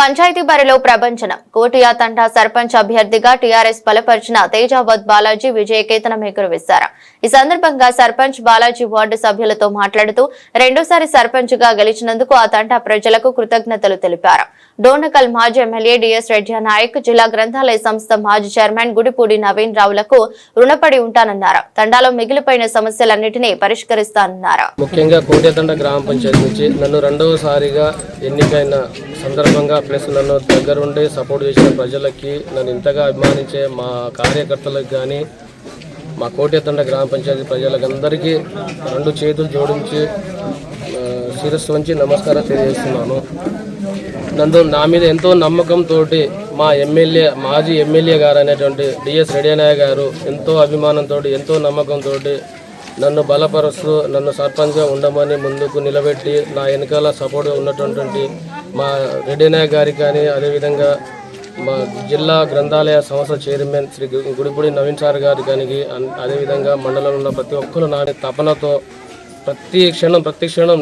పంచాయతీ బరిలో ప్రభంచన కోటియా తండా సర్పంచ్ అభ్యర్థిగా టీఆర్ఎస్ బలపరిచిన తేజావత్ బాలాజీ విజయకేతనం ఎగురవేశారు. ఈ సందర్భంగా సర్పంచ్ బాలాజీ వార్డు సభ్యులతో మాట్లాడుతూ రెండోసారి సర్పంచ్గా గెలిచినందుకు ఆ తండా ప్రజలకు కృతజ్ఞతలు తెలిపారు. డోనకల్ మాజీ ఎమ్మెల్యే డిఎస్ రెడ్డి నాయక్ జిల్లా గ్రంథాలయ సంస్థ మాజీ చైర్మన్ గుడిపూడి నవీన్ రావులకు రుణపడి ఉంటానన్నారు. తండాలో మిగిలిపోయిన సమస్యలన్నింటినీ పరిష్కరిస్తానన్నారు. ముఖ్యంగా కోటేతండ గ్రామ పంచాయతీ నుంచి నన్ను రెండవసారిగా ఎన్నికైన సందర్భంగా ప్లస్ నన్ను దగ్గరుండి సపోర్ట్ చేసిన ప్రజలకి నన్ను ఇంతగా అభిమానించే మా కార్యకర్తలకు కానీ మా కోటేతండ గ్రామ పంచాయతీ ప్రజలకందరికీ రెండు చేతులు జోడించి శిరస్సు వంచి నమస్కారం తెలియజేస్తున్నాను. నందు నా మీద ఎంతో నమ్మకంతో మా ఎమ్మెల్యే మాజీ ఎమ్మెల్యే గారు అనేటువంటి డిఎస్ రెడ్డినాయ గారు ఎంతో అభిమానంతో ఎంతో నమ్మకంతో నన్ను బలపరుస్తూ నన్ను సర్పంచ్గా ఉండమని ముందుకు నిలబెట్టి నా వెనకాల సపోర్ట్గా ఉన్నటువంటి మా రెడ్డినాయ గారికి కానీ అదేవిధంగా మా జిల్లా గ్రంథాలయ సంస్థ చైర్మన్ శ్రీ గుడిపూడి నవీన్ సార్ గారి కానీ అదేవిధంగా మండలంలో ఉన్న ప్రతి ఒక్కరు నాటి తపనతో ప్రతి క్షణం ప్రతి క్షణం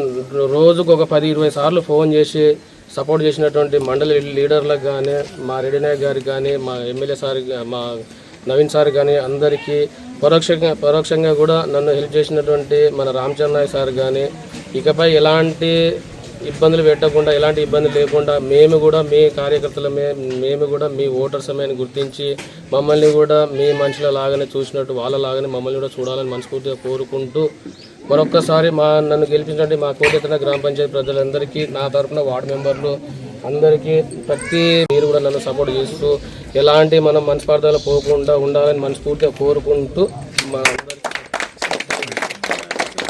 రోజుకు ఒక పది ఇరవై సార్లు ఫోన్ చేసి సపోర్ట్ చేసినటువంటి మండలి లీడర్లకు కానీ మా రెడ్డి గారికి కానీ మా ఎమ్మెల్యే సార్ మా నవీన్ సార్ కానీ అందరికీ పరోక్షంగా పరోక్షంగా కూడా నన్ను హెల్ప్ చేసినటువంటి మన రామచంద్రయ్య సార్ కానీ ఇకపై ఎలాంటి ఇబ్బందులు పెట్టకుండా ఎలాంటి ఇబ్బంది లేకుండా మేము కూడా మీ కార్యకర్తలు మేము కూడా మీ ఓటర్స్ అని గుర్తించి మమ్మల్ని కూడా మీ మనుషుల లాగానే చూసినట్టు వాళ్ళ లాగానే మమ్మల్ని కూడా చూడాలని మనస్ఫూర్తిగా కోరుకుంటూ మరొక్కసారి మా నన్ను గెలిపించండి మా కోటెత్తన గ్రామ పంచాయతీ ప్రజలందరికీ నా తరఫున వార్డు మెంబర్లు అందరికీ ప్రతి మీరు కూడా నన్ను సపోర్ట్ చేస్తూ ఎలాంటి మనం మనస్పార్థాలు పోకుండా ఉండాలని మనస్ఫూర్తిగా కోరుకుంటూ మా అందరికీ